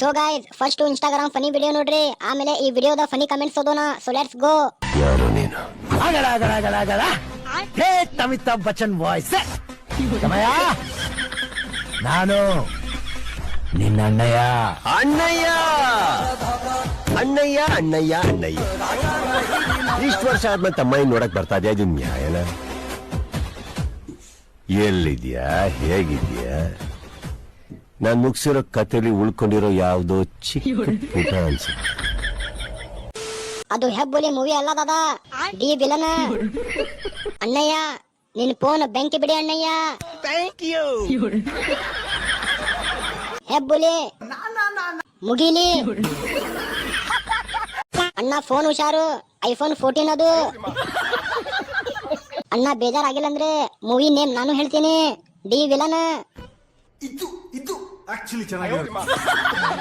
So guys first Instagram funny video ನೋಡ್ರಿ. ಆಮೇಲೆ ಈ ವಿಡಿಯೋದ ಫನಿ ಕಮೆಂಟ್ಸ್ ಓದೋಣ. ಸೊ ಲೆಟ್ಸ್ ಗೋ ಯಾರು ನೀನು? ಆಗಡ ಆಗಡ ಆಗಡ ಆಗಡ ಹೇ ಅಮಿತಾಬ್ ಬಚ್ಚನ್ ವಾಯ್ಸ್ ಸಮಯ. ನಾನು ನಿನ್ನ ಅಣ್ಣಯ್ಯ. ಅಣ್ಣಯ್ಯ! ಅಣ್ಣಯ್ಯ ಅಣ್ಣಯ್ಯ ಅಣ್ಣಯ್ಯ. ಇಷ್ಟು ವರ್ಷ ಆದ್ಮೇಲೆ ತಮ್ಮ ನೋಡಕ್ ಬರ್ತಾ ಇದೆಯಾ? ಇದು ನ್ಯಾಯನ? ಎಲ್ಲಿದ್ಯಾ? ಹೇಗಿದ್ಯಾ? ನಾನ್ ಮುಗಿಸಿರೋ ಕಥೆಲಿ ಉಳ್ಕೊಂಡಿರೋ ಯಾವ್ದೋ ಚಿಕ್ಕ ಪುಟ ಅನ್ಸುತ್ತೆ. ಅದು ಹೆಬ್ಬುಲಿ ಮೂವಿ ಅಲ್ಲ ದಾದಾ. D villain. ಅಣ್ಣಯ್ಯ ನಿನ್ ಫೋನ್ ಬೆಂಕಿ ಬಿಡಿ ಅಣ್ಣಯ್ಯ. Thank you Hebbuli. ಮುಗಿಲಿ. ಅಣ್ಣ ಫೋನ್ ಹುಷಾರು. ಐಫೋನ್ ಫೋರ್ಟೀನ್ ಅದು. ಅಣ್ಣ ಬೇಜಾರಾಗಿಲ್ಲ ಅಂದ್ರೆ ಮೂವಿ ನೇಮ್ ನಾನು ಹೇಳ್ತೀನಿ. The villain. ಇದು ಇದು ಆಕ್ಚುಲಿ ಚೆನ್ನಾಗಿರೋದು